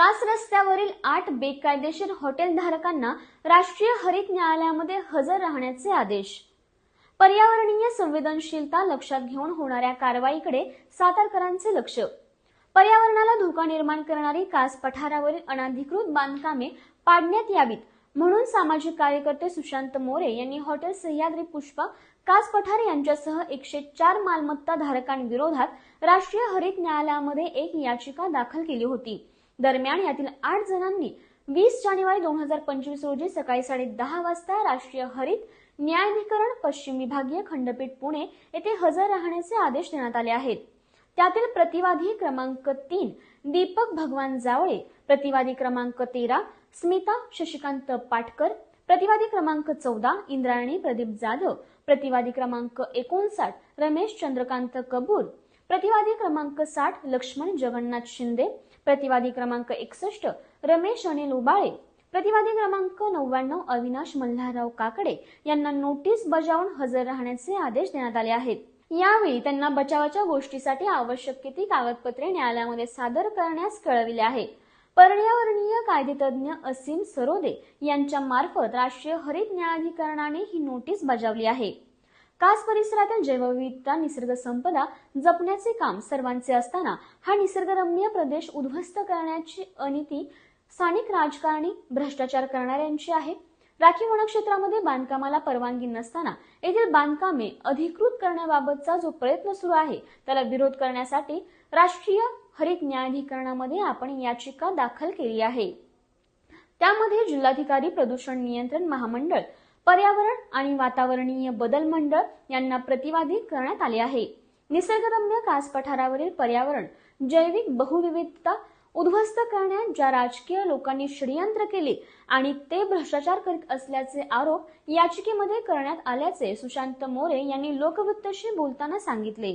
कास रस्त्यावरील आठ बेकायदेशीर हॉटेल धारकांना राष्ट्रीय हरित न्यायालयामध्ये हजर राहण्याचे आदेश. पर्यावरणीय संवेदनशीलता लक्षात घेऊन होणाऱ्या कारवाईकडे सातारकरांचे लक्ष. पर्यावरणाला धोका निर्माण करणारी कास पठारावरील अनाधिकृत बांधकामे पाडण्यात यावीत म्हणून सामाजिक कार्यकर्ते सुशांत मोरे यांनी हॉटेल सह्याद्री पुष्पा कास पठार यांच्यासह एकशे चार मालमत्ता धारकांविरोधात राष्ट्रीय हरित न्यायालयामध्ये एक याचिका दाखल केली होती. दरम्यान यातील आठ जणांनी वीस जानेवारी दोन हजार पंचवीस रोजी सकाळी साडे दहा वाजता राष्ट्रीय हरित न्यायाधिकरण पश्चिम विभागीय खंडपीठ पुणे येथे हजर राहण्याचे आदेश देण्यात आले आहेत. त्यातील प्रतिवादी क्रमांक तीन दीपक भगवान जावळे प्रतिवादी क्रमांक तेरा स्मिता शशिकांत पाटकर प्रतिवादी क्रमांक चौदा इंद्रायणी प्रदीप जाधव प्रतिवादी क्रमांक एकोणसाठ रमेश चंद्रकांत कबूर प्रतिवादी क्रमांक साठ लक्ष्मण जगन्नाथ शिंदे. प्रतिवादी क्रमांक एकसष्ट रमेश अनिल उबाळे. प्रतिवादी क्रमांक नव्याण्णव अविनाश मल्हारराव काकडे यांना नोटीस बजावून हजर राहण्याचे आदेश देण्यात आले आहेत. यावेळी त्यांना बचावाच्या गोष्टीसाठी आवश्यक ती कागदपत्रे न्यायालयामध्ये सादर करण्यास कळविले आहे. पर्यावरणीय कायदेतज्ञ असीम सरोदे यांच्या मार्फत राष्ट्रीय हरित न्यायाधिकरणाने ही नोटीस बजावली आहे. कास परिसरातील जैवविविधता निसर्ग संपदा जपण्याचे काम सर्वांचे असताना हा निसर्गरम्य प्रदेश उद्ध्वस्त करण्याची अनिती स्थानिक राजकारणी भ्रष्टाचार करणाऱ्यांची आहे. राखीव वनक्षेत्रामध्ये बांधकामाला परवानगी नसताना येथील बांधकामे अधिकृत करण्याबाबतचा जो प्रयत्न सुरू आहे त्याला विरोध करण्यासाठी राष्ट्रीय हरित न्यायाधिकरणामध्ये आपण याचिका दाखल केली आहे. त्यामध्ये जिल्हाधिकारी प्रदूषण नियंत्रण महामंडळ पर्यावरण आणि वातावरणीय बदल मंडळ यांना प्रतिवादी करण्यात आले आहे. निसर्गरम्य कास पठारावरील पर्यावरण जैविक बहुविविधता उद्ध्वस्त करण्यात ज्या राजकीय लोकांनी षडयंत्र केले आणि ते भ्रष्टाचार करीत असल्याचे आरोप याचिकेमध्ये करण्यात आल्याचे सुशांत मोरे यांनी लोकवृत्तशी बोलताना सांगितले.